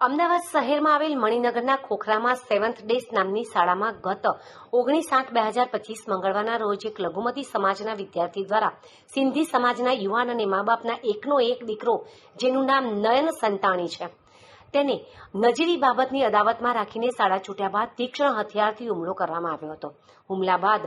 અમદાવાદ શહેરમાં આવેલ મણિનગરના ખોખરામાં seventh days નામની શાળામાં ગત ઓગણીસ આઠ બે હજાર પચીસ મંગળવારના રોજ એક લઘુમતી સમાજના વિદ્યાર્થી દ્વારા સિંધી સમાજના યુવાન અને મા બાપના એકનો એક દીકરો, જેનું નામ નયન સંતાણી છે. તેને નજીવી બાબતની અદાવતમાં રાખીને શાળા છૂટ્યા બાદ તીક્ષ્ણ હથિયારથી હુમલો કરવામાં આવ્યો હતો. હુમલા બાદ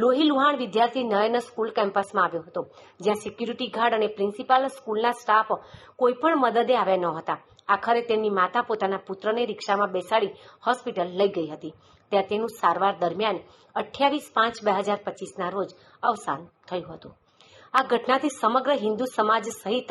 લોહી લુહાણ વિદ્યાર્થી નયન સ્કૂલ કેમ્પસમાં આવ્યો હતો, જ્યાં સિક્યુરિટી ગાર્ડ અને પ્રિન્સિપાલ સ્કૂલના સ્ટાફ કોઈપણ મદદે આવ્યા ન હતા. આખરે તેમની માતા પોતાના પુત્રને રિક્ષામાં બેસાડી હોસ્પિટલ લઈ ગઈ હતી. ત્યાં તેનું સારવાર દરમિયાન અઠ્યાવીસ પાંચ બે હજાર પચીસના રોજ અવસાન થયું હતું. આ ઘટનાથી સમગ્ર હિન્દુ સમાજ સહિત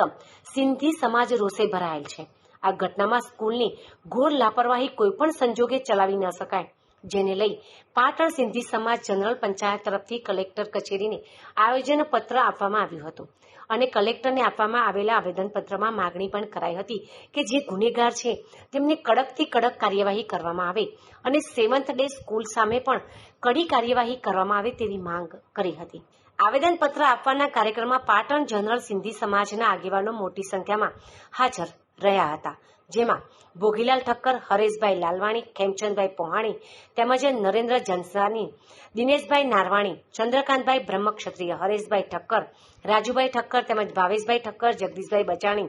સિંધી સમાજ રોષે ભરાયેલ છે. આ ઘટનામાં સ્કૂલની ઘોર લાપરવાહી કોઈપણ સંજોગે ચલાવી ન શકાય. જેને લઈ પાટણ સિંધી સમાજ જનરલ પંચાયત તરફથી કલેક્ટર કચેરીને આયોજન પત્ર આપવામાં આવ્યું હતું. અને કલેક્ટરને આપવામાં આવેલા આવેદનપત્રમાં માગણી પણ કરાઈ હતી કે જે ગુનેગાર છે, તેમને કડકથી કડક કાર્યવાહી કરવામાં આવે અને સેવન્થ ડે સ્કૂલ સામે પણ કડી કાર્યવાહી કરવામાં આવે તેવી માંગ કરી હતી. આવેદનપત્ર આપવાના કાર્યક્રમમાં પાટણ જનરલ સિંધી સમાજના આગેવાનો મોટી સંખ્યામાં હાજર રહ્યા હતા. જેમાં ભોગીલાલ ઠક્કર, હરેશભાઈ લાલવાણી, ખેમચંદભાઈ પોહાણી તેમજ નરેન્દ્ર જનસાની, દિનેશભાઈ નારવાણી, ચંદ્રકાંતભાઈ બ્રહ્મક્ષત્રિય, હરેશભાઈ ઠક્કર, રાજુભાઈ ઠક્કર તેમજ ભાવેશભાઈ ઠક્કર, જગદીશભાઈ બચાણી,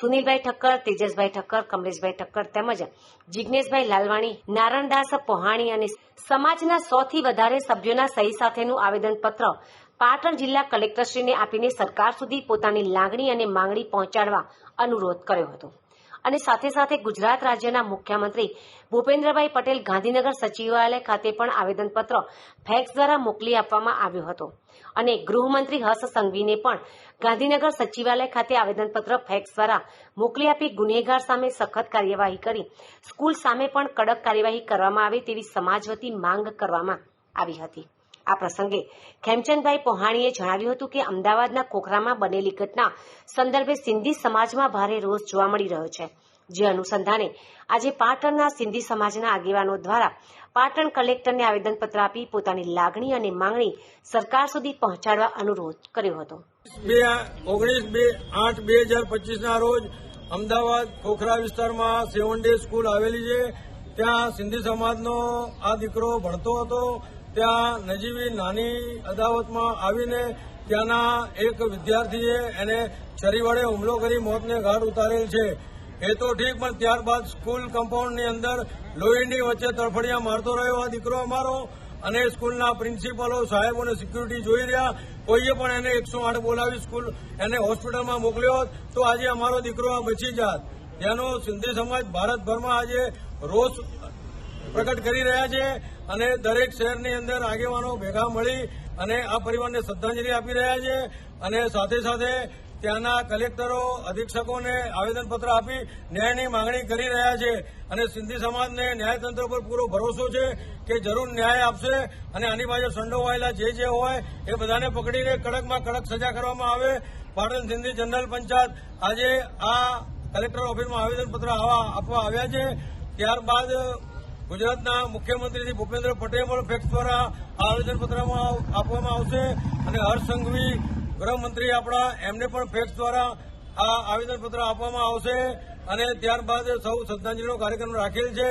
સુનિલભાઈ ઠક્કર, તેજસભાઈ ઠક્કર, કમલેશભાઈ ઠક્કર તેમજ જિજ્ઞેશભાઈ લાલવાણી, નારણદાસ પોહાણી અને સમાજના સૌથી વધારે સભ્યોના સહી સાથેનું આવેદનપત્ર પાટણ જિલ્લા કલેક્ટરશ્રીને આપીને સરકાર સુધી પોતાની લાગણી અને માંગણી પહોંચાડવા અનુરોધ કર્યો હતો. અને સાથે સાથે ગુજરાત રાજ્યના મુખ્યમંત્રી ભૂપેન્દ્રભાઈ પટેલ ગાંધીનગર સચિવાલય ખાતે પણ આવેદનપત્ર ફેક્સ દ્વારા મોકલી આપવામાં આવ્યો હતો. અને ગૃહમંત્રી હર્ષ સંઘવીને પણ ગાંધીનગર સચિવાલય ખાતે આવેદનપત્ર ફેક્સ દ્વારા મોકલી આપી ગુનેગાર સામે સખત કાર્યવાહી કરી, સ્કૂલ સામે પણ કડક કાર્યવાહી કરવામાં આવે તેવી સમાજ વતી માંગ કરવામાં આવી હતી. આ પ્રસંગે ખેમચંદભાઈ પોહાણીએ જણાવ્યું હતું કે અમદાવાદના ખોખરામાં બનેલી ઘટના સંદર્ભે સિંધી સમાજમાં ભારે રોષ જોવા મળી રહ્યો છે. જે અનુસંધાને આજે પાટણના સિંધી સમાજના આગેવાનો દ્વારા પાટણ કલેક્ટરને આવેદનપત્ર આપી પોતાની લાગણી અને માંગણી સરકાર સુધી પહોંચાડવા અનુરોધ કર્યો હતો. ઓગણીસ બે આઠ બે હજાર પચીસના રોજ અમદાવાદ ખોખરા વિસ્તારમાં સેવન ડે સ્કૂલ આવેલી છે. ત્યાં સિંધી સમાજનો આ દીકરો ભણતો હતો. ત્યાં નજીવી નાની અદાવતમાં આવીને ત્યાંના એક વિદ્યાર્થીએ એને છરી વડે હુમલો કરી મોતને ઘાટ ઉતારેલ છે. એ તો ઠીક, પણ ત્યારબાદ સ્કૂલ કમ્પાઉન્ડની અંદર લોહીની વચ્ચે તડફડિયા મારતો રહ્યો. આ દીકરો અમારો અને સ્કૂલના પ્રિન્સિપાલો સાહેબોને સિક્યુરિટી જોઈ રહ્યા. કોઈએ પણ એને એકસો આઠ બોલાવી સ્કૂલ એને હોસ્પિટલમાં મોકલ્યો હોત તો આજે અમારો દીકરો આ બચી જાત. તેનો સિંધી સમાજ ભારતભરમાં આજે રોષ પ્રકટ કરી રહ્યા છે અને દરેક શહેરની અંદર આગેવાનો ભેગા મળી અને આ પરિવારને શ્રદ્ધાંજલિ આપી રહ્યા છે અને સાથે સાથે ત્યાંના કલેક્ટરો, અધિક્ષકોને આવેદનપત્ર આપી ન્યાયની માંગણી કરી રહ્યા છે અને સિંધી સમાજને ન્યાયતંત્ર પર પૂરો ભરોસો છે કે જરૂર ન્યાય આપશે અને આની બાજુ સંડોવાયેલા જે જે હોય એ બધાને પકડીને કડકમાં કડક સજા કરવામાં આવે. પાટણ સિંધી જનરલ પંચાયત આજે આ કલેક્ટર ઓફિસમાં આવેદનપત્ર આપવા આવ્યા છે. ત્યારબાદ ગુજરાતના મુખ્યમંત્રી શ્રી ભૂપેન્દ્ર પટેલ પણ ફેક્સ દ્વારા આવેદનપત્રમાં આપવામાં આવશે. અને હર્ષ સંઘવી, ગૃહમંત્રી આપણા, એમને પણ ફેક્સ દ્વારા આ આવેદનપત્ર આપવામાં આવશે. અને ત્યારબાદ સૌ શ્રદ્ધાંજલિનો કાર્યક્રમ રાખેલ છે.